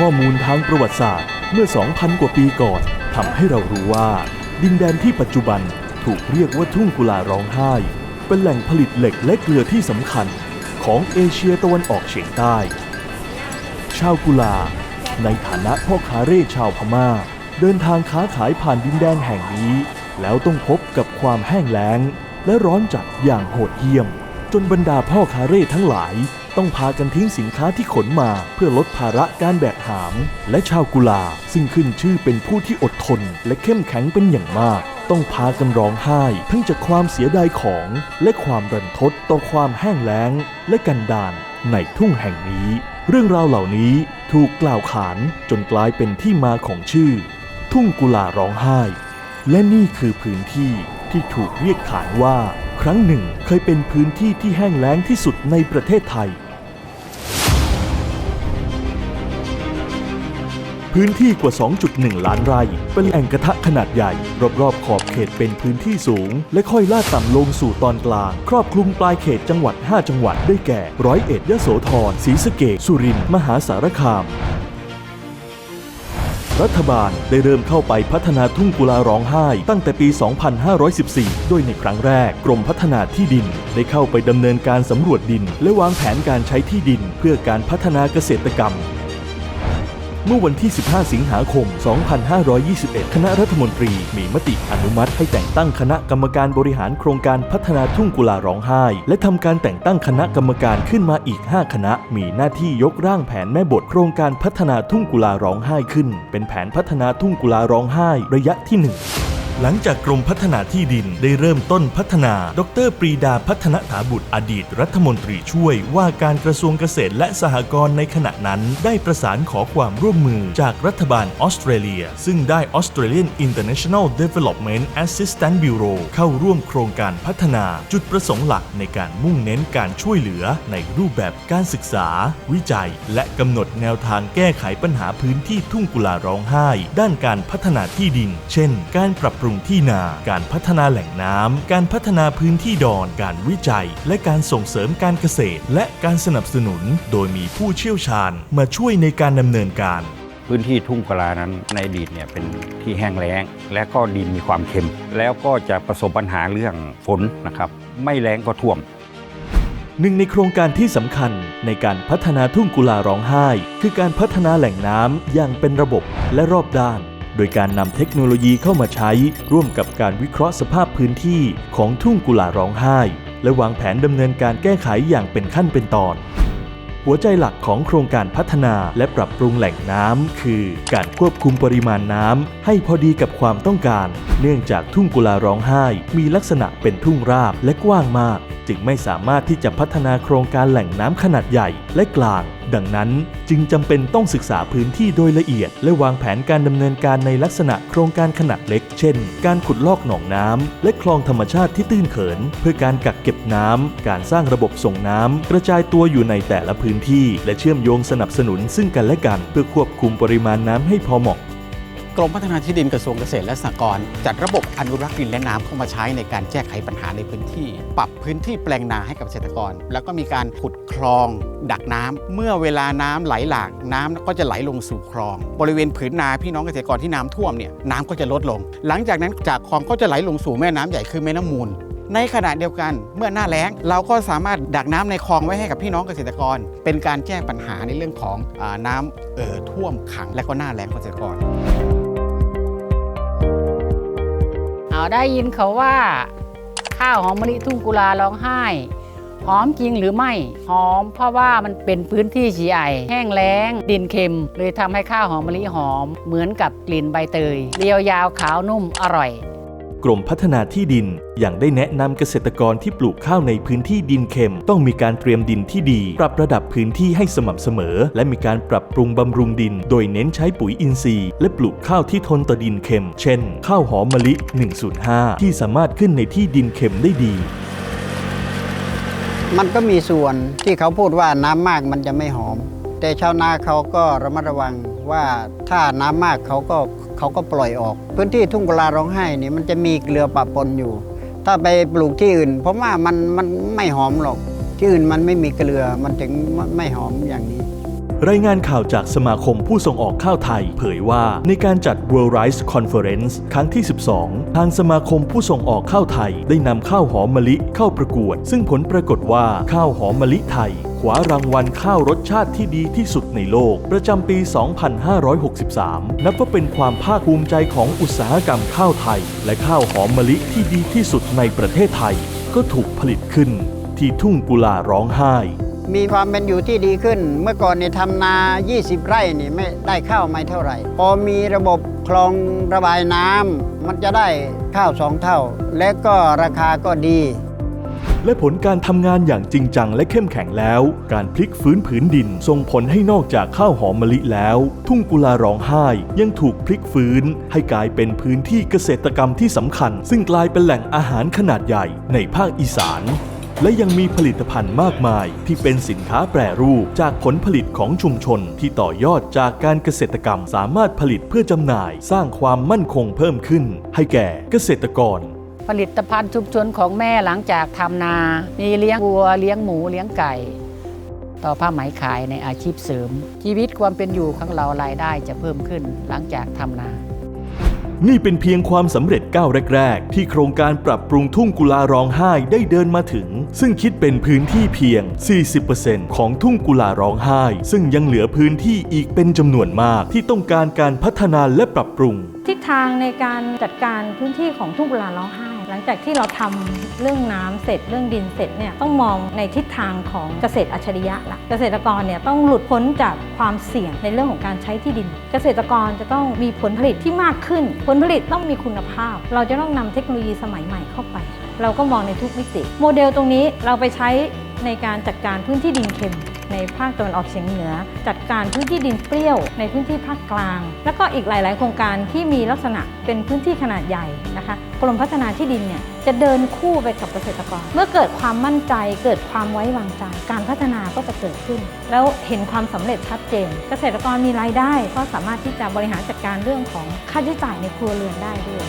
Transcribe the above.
ข้อมูลทางประวัติศาสตร์เมื่อ 2,000 กว่าปีก่อนทำให้เรารู้ว่า ดินแดนที่ปัจจุบันถูกเรียกว่าทุ่งกุลาร้องไห้ เป็นแหล่งผลิตเหล็กและเกลือที่สำคัญของเอเชียตะวันออกเฉียงใต้ ชาวกุลา ในฐานะพ่อค้าเร่ชาวพม่า เดินทางค้าขายผ่านดินแดนแห่งนี้ แล้วต้องพบกับความแห้งแล้ง และร้อนจัดอย่างโหดเหี้ยม จนบรรดาพ่อคาเร่ทั้งหลาย ต้องพากันทิ้งสินค้าที่ขนมาเพื่อลดภาระการแบกหาม และชาวกุลาซึ่งขึ้นชื่อเป็นผู้ที่อดทน และเข้มแข็งเป็นอย่างมาก ต้องพากันร้องไห้ ทั้งจากความเสียดายของและความรันทดต่อความแห้งแล้ง และกันดานในทุ่งแห่งนี้ เรื่องราวเหล่านี้ถูกกล่าวขานจนกลายเป็นที่มาของชื่อ ทุ่งกุลาร้องไห้ และนี่คือพื้นที่ ที่ถูกเรียกขานว่า ครั้งหนึ่งเคยเป็นพื้นที่ที่แห้งแล้งที่สุดในประเทศไทย พื้นที่กว่า 2.1 ล้านไร่ เป็นแหล่งกระทะขนาดใหญ่ รอบๆขอบเขตเป็นพื้นที่สูง และค่อยลาดต่ำลงสู่ตอนกลาง ครอบคลุมปลายเขตจังหวัด 5 จังหวัดได้แก่ ร้อยเอ็ดยโสธรศรีสะเกษสุรินทร์มหาสารคาม รัฐบาลได้เริ่มเข้าไปพัฒนาทุ่งกุลาร้องไห้ ตั้งแต่ปี 2514โดยในครั้งแรก กรมพัฒนาที่ดิน ได้เข้าไปดำเนินการสำรวจดิน และวางแผนการใช้ที่ดิน เพื่อการพัฒนาเกษตรกรรม เมื่อวันที่ 15 สิงหาคม 2521 คณะรัฐมนตรีมีมติอนุมัติให้แต่งตั้งคณะกรรมการบริหารโครงการพัฒนาทุ่งกุลาร้องไห้ และทำการแต่งตั้งคณะกรรมการขึ้นมาอีก 5 คณะ มีหน้าที่ยกร่างแผนแม่บทโครงการพัฒนาทุ่งกุลาร้องไห้ขึ้น เป็นแผนพัฒนาทุ่งกุลาร้องไห้ ระยะที่ 1 หลังจากกรมพัฒนาที่ดินได้เริ่มต้นพัฒนา ดรปรีดาพัฒนถาบุตรอดีต รัฐมนตรีช่วยว่าการกระทรวงเกษตรและสหกรณ์ในขณะนั้น ได้ประสานขอความร่วมมือจากรัฐบาลออสเตรเลีย ซึ่งได้ Australian International Development Assistance Bureau เข้าร่วมโครงการพัฒนา จุดประสงค์หลักในการมุ่งเน้นการช่วยเหลือในรูปแบบการศึกษา วิจัย และกำหนดแนวทางแก้ไขปัญหาพื้นที่ทุ่งกุลาร้องไห้ ด้านการพัฒนาที่ดิน เช่น การปรับรุงที่นา การพัฒนาแหล่งน้ำ การพัฒนาพื้นที่ดอน การวิจัย และการส่งเสริมการเกษตร และการสนับสนุน โดยมีผู้เชี่ยวชาญมาช่วยในการดำเนินการ พื้นที่ทุ่งกะลานั้นในอดีตเนี่ยเป็นที่แห้งแล้ง และก็ดินมีความเค็ม แล้วก็จะประสบปัญหาเรื่องฝนนะครับ ไม่แล้งก็ท่วมหนึ่งในโครงการที่สำคัญในการพัฒนาทุ่งกุลาร้องไห้ คือการพัฒนาแหล่งน้ำอย่างเป็นระบบและรอบด้าน โดยการนำเทคโนโลยีเข้ามาใช้ร่วมกับการวิเคราะห์สภาพพื้นที่ของทุ่งกุลาร้องไห้ และวางแผนดำเนินการแก้ไขอย่างเป็นขั้นเป็นตอนหัวใจหลักของโครงการพัฒนาและปรับปรุงแหล่งน้ำคือ การควบคุมปริมาณน้ำให้พอดีกับความต้องการ เนื่องจากทุ่งกุลาร้องไห้ มีลักษณะเป็นทุ่งราบและกว้างมาก จึงไม่สามารถที่จะพัฒนาโครงการแหล่งน้ำขนาดใหญ่และกลางดังนั้นจึงจำเป็นต้องศึกษาพื้นที่โดยละเอียด และวางแผนการดำเนินการในลักษณะโครงการขนาดเล็ก เช่น การขุดลอกหนองน้ำและคลองธรรมชาติที่ตื้นเขิน เพื่อการกักเก็บน้ำการสร้างระบบส่งน้ำกระจายตัวอยู่ในแต่ละพื้นที่ และเชื่อมโยงสนับสนุนซึ่งกันและกัน เพื่อควบคุมปริมาณน้ำให้พอเหมาะ กรมพัฒนาที่ดินกระทรวงเกษตรและสหกรณ์จัดระบบอนุรักษ์ดินและน้ำเข้ามาใช้ในการแก้ไขปัญหาในพื้นที่ ปรับพื้นที่แปลงนาให้กับเกษตรกร แล้วก็มีการขุดคลอง ดักน้ำเมื่อเวลาน้ำไหลหลากน้ำก็จะไหลลงสู่คลอง บริเวณผืนนาพี่น้องเกษตรกรที่น้ำท่วมเนี่ยน้ำก็จะลดลง หลังจากนั้นจากคลองก็จะไหลลงสู่แม่น้ำใหญ่คือแม่น้ำมูลในขณะเดียวกันเมื่อหน้าแล้ง เราก็สามารถดักน้ำในคลองไว้ให้กับพี่น้องเกษตรกร เป็นการแก้ปัญหาในเรื่องของอน้ำเอ่อท่วมขังและก็หน้าแล้งเกษตรกร เอาได้ยินเขาว่า ข้าวหอมมะลิทุ่งกุลาร้องไห้ หอมจริงหรือไม่ หอมเพราะว่ามันเป็นพื้นที่ฉีไอแห้งแล้ง ดินเค็ม เลยทำให้ข้าวหอมมะลิหอม เหมือนกับกลิ่นใบเตย เรียวยาวขาวนุ่มอร่อย กรมพัฒนาที่ดิน อย่างได้แนะนำเกษตรกรที่ปลูกข้าวในพื้นที่ดินเค็ม ต้องมีการเตรียมดินที่ดี ปรับระดับพื้นที่ให้สม่ำเสมอ และมีการปรับปรุงบำรุงดิน โดยเน้นใช้ปุ๋ยอินทรีย์ และปลูกข้าวที่ทนต่อดินเค็ม เช่น ข้าวหอมมะลิ 105 ที่สามารถขึ้นในที่ดินเค็มได้ดีมันก็มีส่วนที่เขาพูดว่าน้ำมากมันจะไม่หอม แต่ชาวนาเขาก็ระมัดระวังว่าถ้าน้ำมากเขาก็ เขาก็ปล่อยออก พื้นที่ทุ่งกุลาร้องไห้นี่มันจะมีเกลือปะปนอยู่ ถ้าไปปลูกที่อื่น เพราะว่ามันมันไม่หอมหรอก ที่อื่นมันไม่มีเกลือมันถึงไม่หอมอย่างนี้ รายงานข่าวจากสมาคมผู้ส่งออกข้าวไทย เผยว่าในการจัด World Rice Conference ครั้งที่ 12 ทางสมาคมผู้ส่งออกข้าวไทย ได้นำข้าวหอมมะลิเข้าประกวด ซึ่งผลปรากฏว่าข้าวหอมมะลิไทยคว้ารางวัลข้าวรสชาติที่ดีที่สุดในโลก ประจำปี 2563 นับว่าเป็นความภาคภูมิใจของอุตสาหกรรมข้าวไทย และข้าวหอมมะลิที่ดีที่สุดในประเทศไทย ก็ถูกผลิตขึ้นที่ทุ่งกุลาร้องไห้ มีความเป็นอยู่ที่ดีขึ้น เมื่อก่อนเนี่ยทำนา 20 ไร่นี่ไม่ได้ข้าวไม่เท่าไหร่ พอมีระบบคลองระบายน้ำมันจะได้ข้าวสองเท่า และก็ราคาก็ดี และผลการทำงานอย่างจริงจังและเข้มแข็งแล้ว การพลิกฟื้นผืนดินส่งผลให้นอกจากข้าวหอมมะลิแล้ว ทุ่งกุลาร้องไห้ยังถูกพลิกฟื้น ให้กลายเป็นพื้นที่เกษตรกรรมที่สำคัญ ซึ่งกลายเป็นแหล่งอาหารขนาดใหญ่ในภาคอีสาน และยังมีผลิตภัณฑ์มากมาย ที่เป็นสินค้าแปรรูปจากผลผลิตของชุมชน ที่ต่อยอดจากการเกษตรกรรมสามารถผลิตเพื่อจำหน่าย สร้างความมั่นคงเพิ่มขึ้น ให้แก่เกษตรกร ผลิตภัณฑ์ชุมชนของแม่หลังจากทำนา มีเลี้ยงวัวเลี้ยงหมูเลี้ยงไก่ ต่อผ้าไหมขายในอาชีพเสริม ชีวิตความเป็นอยู่ของเรารายได้จะเพิ่มขึ้นหลังจากทำนา นี่เป็นเพียงความสำเร็จก้าวแรก ๆ ที่โครงการปรับปรุงทุ่งกุลาร้องไห้ได้เดินมาถึง ซึ่งคิดเป็นพื้นที่เพียง 40%ของทุ่งกุลาร้องไห้ ซึ่งยังเหลือพื้นที่อีกเป็นจำนวนมากที่ต้องการการพัฒนาและปรับปรุง ทิศทางในการจัดการพื้นที่ของทุ่งกุลาร้องไห้ ลังจากที่เราทำเรื่องน้ำเสร็จเรื่องดินเสร็จเนี่ยต้องมองในทิศทางของเกษตรอัจฉริยะละเกษตรกรเนี่ยต้องหลุดพ้นจากความเสี่ยงในเรื่องของการใช้ที่ดิน เกษตรกรจะต้องมีผลผลิตที่มากขึ้น ผลผลิตต้องมีคุณภาพ เราจะต้องนำเทคโนโลยีสมัยใหม่เข้าไป เราก็มองในทุกมิติ โมเดลตรงนี้เราไปใช้ในการจัดการพื้นที่ดินเค็ม ในภาคตะวันออกเฉียงเหนือ จัดการพื้นที่ดินเปรี้ยวในพื้นที่ภาคกลาง แล้วก็อีกหลาย ๆ โครงการที่มีลักษณะเป็นพื้นที่ขนาดใหญ่นะคะกรมพัฒนาที่ดินเนี่ยจะเดินคู่ไปกับเกษตรกร เมื่อเกิดความมั่นใจ เกิดความไว้วางใจ การพัฒนาก็จะเกิดขึ้น แล้วเห็นความสำเร็จชัดเจน เกษตรกรมีรายได้ ก็สามารถที่จะบริหารจัดการเรื่องของค่าใช้จ่ายในครัวเรือนได้ด้วย